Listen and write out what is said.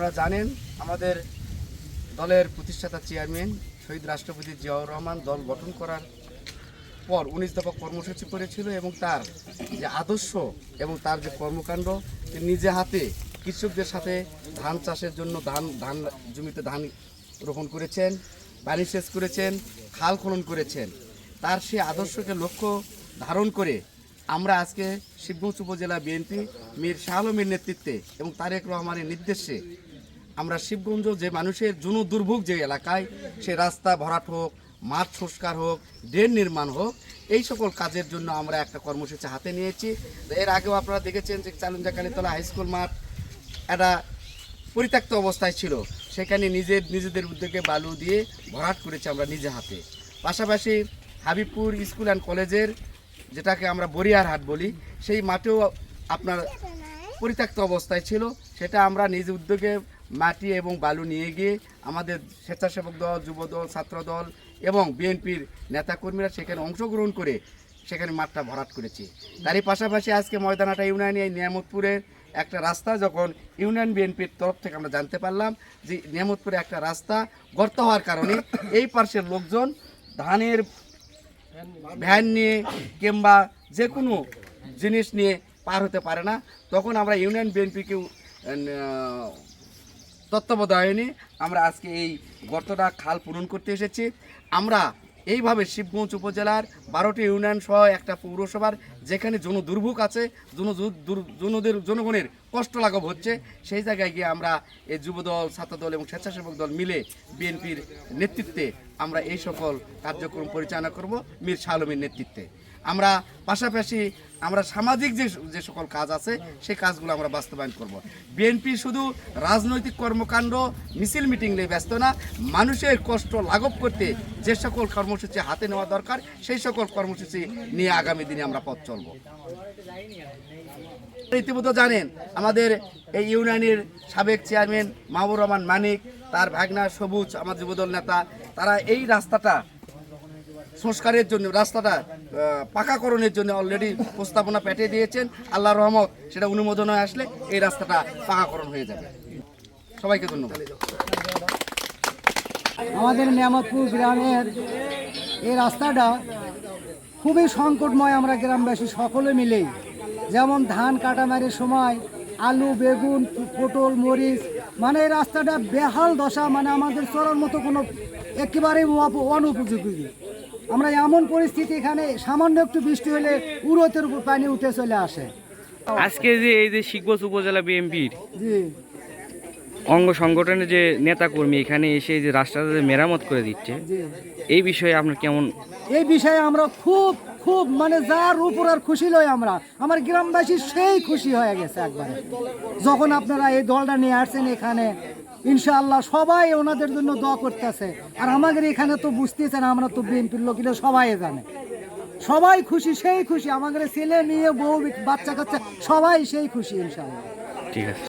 আপনারা জানেন, আমাদের দলের প্রতিষ্ঠাতা চেয়ারম্যান শহীদ রাষ্ট্রপতি জিয়াউর রহমান দল গঠন করার পর উনিশ দফা কর্মসূচি করেছিল এবং তার যে আদর্শ এবং তার যে কর্মকাণ্ড নিজে হাতে কৃষকদের সাথে ধান চাষের জন্য ধান ধান জমিতে ধান রোপণ করেছেন পানি সেচ করেছেন, খাল খনন করেছেন। তার সেই আদর্শকে লক্ষ্য ধারণ করে আমরা আজকে শিবগঞ্জ উপজেলা বিএনপি মীর শাহ আলমের নেতৃত্বে এবং তারেক রহমানের নির্দেশে আমরা শিবগঞ্জ যে মানুষের জন দুর্ভোগ যে এলাকায়, সে রাস্তা ভরাট হোক, মাঠ সংস্কার হোক, ড্রেন নির্মাণ হোক, এই সকল কাজের জন্য আমরা একটা কর্মসূচি হাতে নিয়েছি। এর আগেও আপনারা দেখেছেন যে চালুঞ্জা কালীতলা হাই স্কুল মাঠ একটা পরিত্যক্ত অবস্থায় ছিল। সেখানে নিজের, নিজেদের উদ্যোগে বালু দিয়ে ভরাট করেছি আমরা নিজে হাতে। পাশাপাশি হাবিবপুর স্কুল অ্যান্ড কলেজের যেটাকে আমরা বরিয়ার হাট বলি, সেই মাঠেও আপনার পরিত্যক্ত অবস্থায় ছিল। সেটা আমরা নিজ উদ্যোগে মাটি এবং বালু নিয়ে গিয়ে আমাদের স্বেচ্ছাসেবক দল যুব দল ছাত্র দল এবং বিএনপির নেতাকর্মীরা সেখানে অংশগ্রহণ করে সেখানে মাঠটা ভরাট করেছি। তারই পাশাপাশি আজকে ময়দানাটা ইউনিয়নে নিয়ামতপুরের একটা রাস্তা যখন ইউনিয়ন বিএনপির তরফ থেকে আমরা জানতে পারলাম যে নিয়ামতপুরে একটা রাস্তা গর্ত হওয়ার কারণে এই পার্শ্বের লোকজন ধানের ভ্যান নিয়ে কিংবা যে কোনো জিনিস নিয়ে পার হতে পারে না। তখন আমরা ইউনিয়ন বিএনপিকে তত্ত্বাবধায়নে আমরা আজকে এই গর্তটা খাল পূরণ করতে এসেছি। আমরা এইভাবে শিবগঞ্জ উপজেলার বারোটি ইউনিয়ন সহ একটা পৌরসভার যেখানে জন দুর্ভোগ আছে জন জনদের জনগণের কষ্ট লাঘব হচ্ছে। সেই জায়গায় গিয়ে আমরা এই যুবদল, ছাত্রদল এবং স্বেচ্ছাসেবক দল মিলে বিএনপির নেতৃত্বে আমরা এই সকল কার্যক্রম পরিচালনা করব মীর শাহ নেতৃত্বে। আমরা পাশাপাশি আমরা সামাজিক যে যে সকল কাজ আছে, সেই কাজগুলো আমরা বাস্তবায়ন করব। বিএনপি শুধু রাজনৈতিক কর্মকাণ্ড, মিছিল মিটিং নিয়ে ব্যস্ত না, মানুষের কষ্ট লাঘব করতে যে সকল কর্মসূচি হাতে নেওয়া দরকার, সেই সকল কর্মসূচি নিয়ে আগামী দিনে আমরা পথ চলব। ইতিমধ্যে জানেন আমাদের এই ইউনিয়নের সাবেক চেয়ারম্যান মাহবুর রহমান মানিক, তার ভাগনা সবুজ, আমার যুবদল নেতা, তারা এই রাস্তাটা সংস্কারের জন্য, রাস্তাটা পাকাকরণের জন্য অলরেডি প্রস্তাবনা পেটে দিয়েছেন। আল্লাহ রহমত, সেটা অনুমোদন হয়ে আসলে এই রাস্তাটা পাকাকরণ হয়ে যাবে। সবাইকে ধন্যবাদ। আমাদের নিয়ামতপুর গ্রামের এই রাস্তাটা খুবই সংকটময় আমরা গ্রামবাসী সকলে মিলেই যেমন ধান কাটামারির সময় আলু বেগুন পটল মরিচ মানে এই রাস্তাটা বেহাল দশা মানে আমাদের চলার মতো কোনো একেবারেই অনুপযোগী আমরা এমন পরিস্থিতি এখানে সামান্য একটু বৃষ্টি হলে উড়োতের উপর পানি উঠে চলে আসে। আজকে যে এই যে শিখবস উপজেলা বিএনপির জি। অঙ্গ সংগঠনের যে নেতাকর্মী এখানে এসে যে রাস্তাটা যে মেরামত করে দিচ্ছে এই বিষয়ে আপনার কেমন এই বিষয়ে আমরা খুব খুব মানে যার উপর আর খুশি লই আমরা। আমার গ্রামবাসী সেই খুশি হয়ে গেছে একবারে। যখন আপনারা এই দলটা নিয়ে আসছেন এখানে, ইনশাআল্লাহ সবাই ওনাদের জন্য দোয়া করতেছে। আর আমাদের এখানে তো বুঝতেছেন, আমরা তো বিএনপির লোকেরা সবাই জানে। সবাই খুশি, সেই খুশি। আমাদের ছেলে, মেয়ে, বউ বাচ্চা কাচ্চা সবাই সেই খুশি ইনশাআল্লাহ। ঠিক আছে।